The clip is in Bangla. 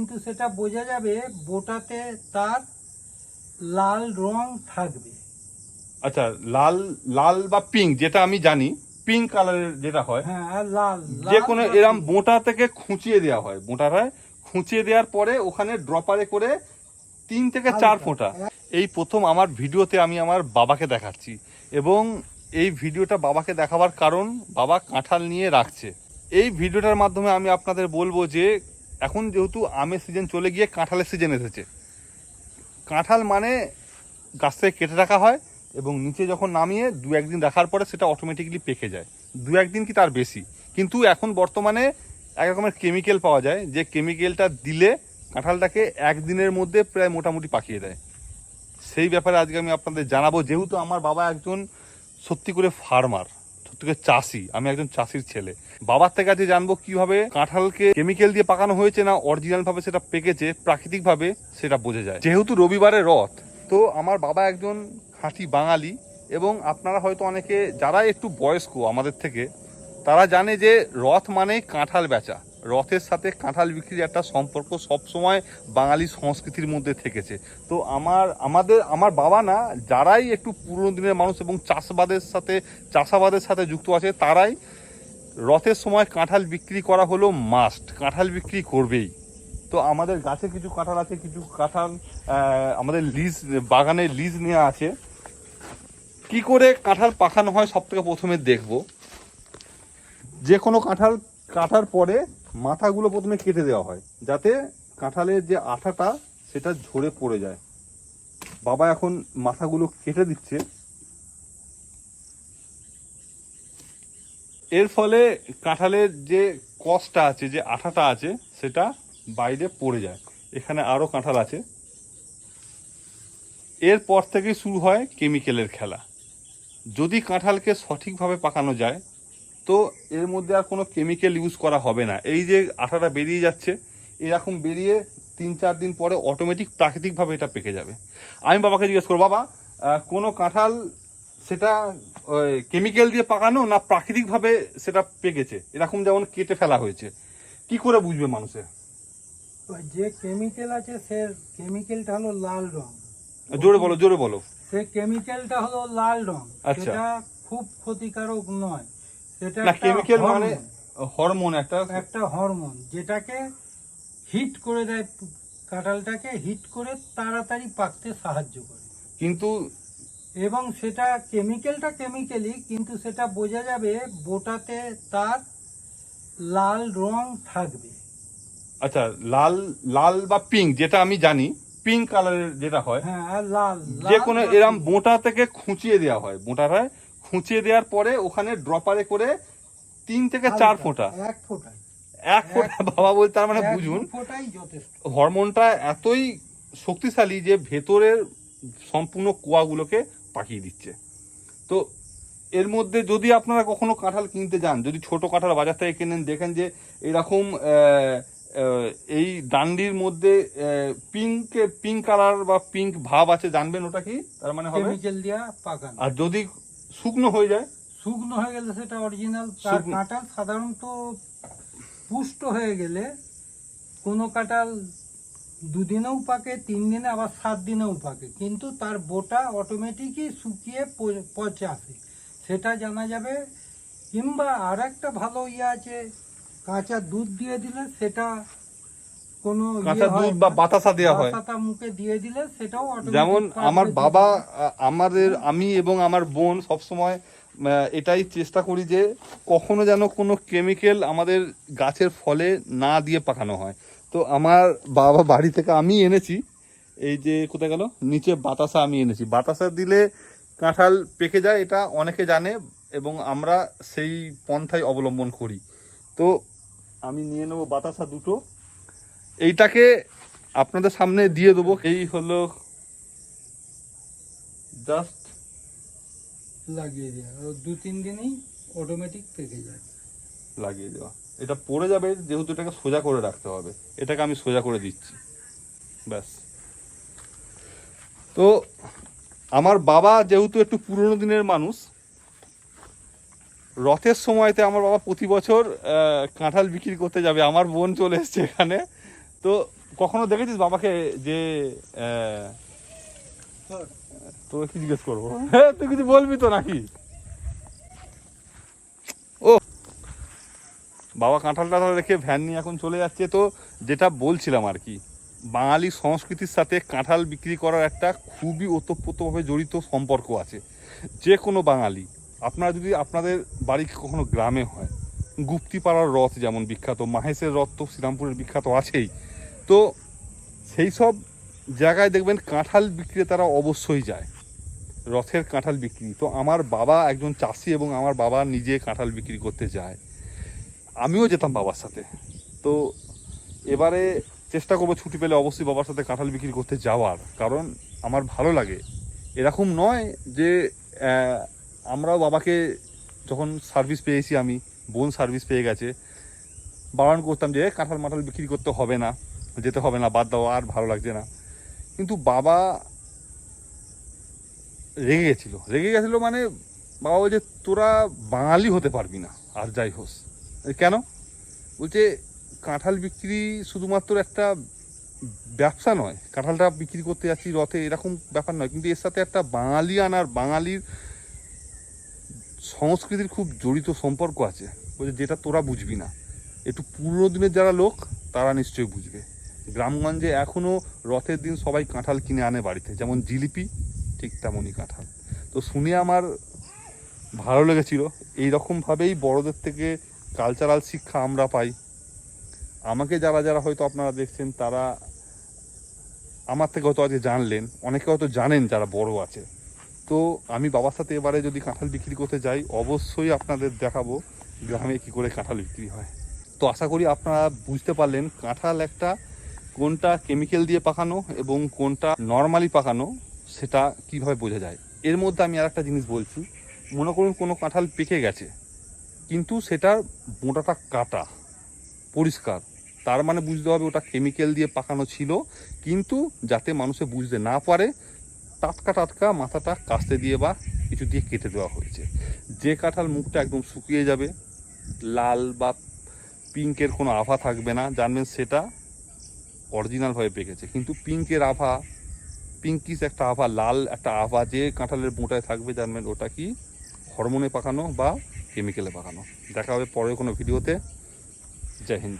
কিন্তু সেটা বোঝা যাবে বোটাতে তার লাল রং থাকবে। আচ্ছা লাল লাল বা পিঙ্ক যেটা আমি জানি পিঙ্ক কালারের যেটা হয় হ্যাঁ লাল যে কোনো এরম। মোটা থেকে খুঁচিয়ে দেওয়া হয়। মোটাটায় খুঁচিয়ে দেওয়ার পরে ওখানে ড্রপারে করে তিন থেকে চার ফোঁটা। এই প্রথম আমার ভিডিওতে আমি আমার বাবাকে দেখাচ্ছি এবং এই ভিডিওটা বাবাকে দেখাবার কারণ বাবা কাঁঠাল নিয়ে রাখছে। এই ভিডিওটার মাধ্যমে আমি আপনাদের বলব যে এখন যেহেতু আমের সিজন চলে গিয়ে কাঁঠালের সিজন এসেছে। কাঁঠাল মানে গাছ থেকে কেটে রাখা হয় এবং নিচে যখন নামিয়ে দু একদিন রাখার পরে সেটা অটোমেটিকলি পেকে যায়। দু একদিন কি তার বেশি? কিন্তু এখন বর্তমানে এক রকমের কেমিক্যাল পাওয়া যায়, যে কেমিক্যালটা দিলে কাঁঠালটাকে একদিনের মধ্যে প্রায় মোটামুটি পাকিয়ে দেয়। সেই ব্যাপারে আজকে আমি আপনাদের জানাব, যেহেতু আমার বাবা একজন সত্যি করে ফার্মার করে চাষি, আমি একজন চাষির ছেলে। বাবার থেকে আজকে জানব কীভাবে কাঁঠালকে কেমিক্যাল দিয়ে পাকানো হয়েছে না অরিজিনাল ভাবে সেটা পেকেছে, প্রাকৃতিক ভাবে সেটা বোঝা যায়। যেহেতু রবিবারে রথ, তো আমার বাবা একজন খাঁটি বাঙালি এবং আপনারা হয়তো অনেকে, যারা একটু বয়স্ক আমাদের থেকে, তারা জানে যে রথ মানে কাঁঠাল বেচা। রথের সাথে কাঁঠাল বিক্রির একটা সম্পর্ক সবসময় বাঙালি সংস্কৃতির মধ্যে থেকেছে। তো আমার, আমাদের, আমার বাবা না, যারাই একটু পুরনো দিনের মানুষ এবং চাষবাদের সাথে, চাষাবাদের সাথে যুক্ত আছে, তারাই রথের সময় কাঁঠাল বিক্রি করা হলো মাস্ট কাঁঠাল বিক্রি করবেই। তো আমাদের গাছে কিছু কাঁঠাল আছে, কিছু কাঁঠাল আমাদের লিজ, বাগানে লিজ নেওয়া আছে। কি করে কাঁঠাল পাকানো হয় সব থেকে প্রথমে দেখব। যে কোনো কাঁঠাল কাটার পরে মাথাগুলো প্রথমে কেটে দেওয়া হয়, যাতে কাঁঠালের যে আঠাটা, সেটা ঝরে পড়ে যায়। বাবা এখন মাথাগুলো কেটে দিচ্ছে। এর ফলে কাঁঠালের যে কসটা আছে, যে আঠাটা আছে, সেটা বাইরে পড়ে যায়। এখানে আরও কাঁঠাল আছে। এরপর থেকেই শুরু হয় কেমিক্যালের খেলা। যদি কাঁঠালকে সঠিকভাবে পাকানো যায় তো এর মধ্যে আর কোনো কেমিক্যাল ইউজ করা হবে না। এই যে আঠাটা বেরিয়ে যাচ্ছে এরকম বেরিয়ে তিন চার দিন পরে অটোমেটিক প্রাকৃতিকভাবে এটা পেকে যাবে। আমি বাবাকে জিজ্ঞেস করব বাবা কোনো কাঁঠাল সেটা কেমিক্যাল দিয়ে পাকানো না প্রাকৃতিকভাবে সেটা পেকেছে? এরকম যেমন কেটে ফেলা হয়েছে। কি করে বুঝবে মানুষের যে কেমিক্যাল আছে সে কেমিক্যালটা হলো লাল রং। জোরে বলো জোরে বলো। সে কেমিক্যালটা হলো লাল রং। আচ্ছা। সেটা খুব ক্ষতিকারক নয়। না কেমিক্যাল মানে হরমোন, একটা একটা হরমোন যেটাকে হিট করে দেয় কাঁঠালটাকে হিট করে তাড়াতাড়ি পাকতে সাহায্য করে। কিন্তু এবং সেটা কেমিক্যালটা কিন্তু সেটা বোঝা যাবে বোটাতে তার লাল রং থাকবে। আচ্ছা লাল লাল বা পিঙ্ক যেটা আমি জানি পিঙ্ক কালারের যেটা হয় হ্যাঁ লাল যে কোনো এরম। মোটা থেকে খুঁচিয়ে দেওয়া হয়। মোটাটায় খুঁচিয়ে দেওয়ার পরে ওখানে ড্রপারে করে তিন থেকে চার ফোঁটা। এক ফোঁটাই। এক ফোঁটা বাবা বলতে তার মানে বুঝুন হরমোনটা এতই শক্তিশালী যে ভেতরের সম্পূর্ণ কোয়াগুলোকে পাকিয়ে দিচ্ছে। তো এর মধ্যে যদি আপনারা কখনো কাঁঠাল কিনতে যান যদি ছোট কাঁঠাল বাজার থেকে কেনেন দেখেন যে এরকম এই ডান্ডির মধ্যে পিঙ্ক পিঙ্ক কালার বা পিঙ্ক ভাব আছে জানবেন ওটা কি? তার মানে হবে আর যদি শুকনো হয়ে যায়। শুকনো হয়ে গেলে সেটা অরিজিনাল। কাঁঠাল সাধারণত পুষ্ট হয়ে গেলে কোনো কাঁঠাল দুদিনেও পাকে তিন দিনে আবার সাত দিনেও পাকে। কিন্তু তার বোটা অটোমেটিকই শুকিয়ে পচে আসে। সেটা জানা যাবে। কিংবা আর একটা ভালো ইয়ে আছে কাঁচা দুধ দিয়ে দিলে সেটা কোনো ইয়ে কাঁচা দুধ বা বাতাসা দেওয়া হয়। মুখে দিয়ে দিলে সেটাও যেমন আমার বাবা আমাদের আমি এবং আমার বোন সবসময় এটাই চেষ্টা করি যে কখনো যেন কোনো কেমিক্যাল আমাদের গাছের ফলে না দিয়ে পাকানো হয়। তো আমার বাবা বাড়ি থেকে আমি এনেছি এই যে কোথায় গেল? নিচে বাতাসা আমি এনেছি। বাতাসা দিলে কাঁঠাল পেকে যায় এটা অনেকে জানে এবং আমরা সেই পন্থাই অবলম্বন করি। তো আমি নিয়ে নেব বাতাসা দুটো। এইটাকে আপনাদের সামনে দিয়ে দেবো। এই হলো জাস্ট লাগিয়ে দেওয়া দু তিন দিনেই অটোমেটিক পেকে যায়। লাগিয়ে দেওয়া। এটা পড়ে যাবে যেহেতু এটাকে সোজা করে রাখতে হবে। এটাকে আমি সোজা করে দিচ্ছি। ব্যাস। তো আমার বাবা যেহেতু একটু পুরনো দিনের মানুষ রথের সময়তে আমার বাবা প্রতি বছর কাঁঠাল বিক্রি করতে যাবে। আমার বোন চলে এসছে এখানে। তো কখনো দেখেছিস বাবাকে যে তোকে কি জিজ্ঞেস করব? হ্যাঁ। তুই কিছু বলবি তো নাকি? ও বাবা কাঁঠাল টাঠাল রেখে ভ্যান নিয়ে এখন চলে যাচ্ছে। তো যেটা বলছিলাম আর কি বাঙালি সংস্কৃতির সাথে কাঁঠাল বিক্রি করার একটা খুবই ওতপ্রোতভাবে জড়িত সম্পর্ক আছে। যে কোনো বাঙালি আপনারা যদি আপনাদের বাড়ি কখনো গ্রামে হয় গুপ্তিপাড়ার রথ যেমন বিখ্যাত মাহেশের রথ তো শ্রীরামপুরের বিখ্যাত আছেই তো সেই সব জায়গায় দেখবেন কাঁঠাল বিক্রেতারা অবশ্যই যায়। রথের কাঁঠাল বিক্রি। তো আমার বাবা একজন চাষি এবং আমার বাবা নিজে কাঁঠাল বিক্রি করতে যায়। আমিও যেতাম বাবার সাথে। তো এবারে চেষ্টা করব ছুটি পেলে অবশ্যই বাবার সাথে কাঁঠাল বিক্রি করতে যাওয়ার। কারণ আমার ভালো লাগে। এরকম নয় যে আমরাও বাবাকে যখন সার্ভিস পেয়েছি আমি, বোন সার্ভিস পেয়ে গেছে, বারণ করতাম যে কাঁঠাল মাঠাল বিক্রি করতে হবে না। যেতে হবে না, বাদ দাও, আর ভালো লাগছে না। কিন্তু বাবা রেগে গেছিল। রেগে গেছিল মানে বাবা বলছে, তোরা বাঙালি হতে পারবি না, আর যাই হোস। কেন? বলছে, কাঁঠাল বিক্রি শুধুমাত্র একটা ব্যবসা নয়, কাঁঠালটা বিক্রি করতে যাচ্ছি রথে, এরকম ব্যাপার নয়। কিন্তু এর সাথে একটা বাঙালি আনার, বাঙালির সংস্কৃতির খুব জড়িত সম্পর্ক আছে। বলছে, যেটা তোরা বুঝবি না। একটু পুরনো দিনের যারা লোক, তারা নিশ্চয়ই বুঝবে। গ্রামগঞ্জে এখনও রথের দিন সবাই কাঁঠাল কিনে আনে বাড়িতে, যেমন জিলিপি, ঠিক তেমনই কাঁঠাল। তো শুনে আমার ভালো লেগেছিল। এই রকমভাবেই বড়দের থেকে কালচারাল শিক্ষা আমরা পাই। আমাকে যারা যারা হয়তো আপনারা দেখছেন, তারা আমার থেকে হয়তো আজকে জানলেন, অনেকে হয়তো জানেন যারা বড় আছে। তো আমি বাবার সাথে এবারে যদি কাঁঠাল বিক্রি করতে যাই, অবশ্যই আপনাদের দেখাবো গ্রামে কি করে কাঁঠাল বিক্রি হয়। তো আশা করি আপনারা বুঝতে পারলেন, কাঁঠাল একটা কোনটা কেমিক্যাল দিয়ে পাকানো এবং কোনটা নর্মালি পাকানো, সেটা কীভাবে বোঝা যায়? এর মধ্যে আমি আর একটা জিনিস বলছি। মনে করুন কোনো কাঁঠাল পেকে গেছে, কিন্তু সেটার মোটাটা কাটা, পরিষ্কার। তার মানে বুঝতে হবে ওটা কেমিক্যাল দিয়ে পাকানো ছিল, কিন্তু যাতে মানুষে বুঝতে না পারে, টাটকা টাটকা মাথাটা কাস্তে দিয়ে বা কিছু দিয়ে কেটে দেওয়া হয়েছে। যে কাঁঠাল মুখটা একদম শুকিয়ে যাবে, লাল বা পিঙ্কের কোনো আভা থাকবে না, জানবেন সেটা অরিজিনালভাবে পেকেছে। কিন্তু পিঙ্কের আভা পিঙ্কিস একটা আভা, লাল একটা আভা যে কাঁঠালের বোঁটায় থাকবে জানবেন ওটা কি হরমোনে পাকানো বা কেমিক্যালে পাকানো। দেখা হবে পরে কোনো ভিডিওতে জয় হিন্দ।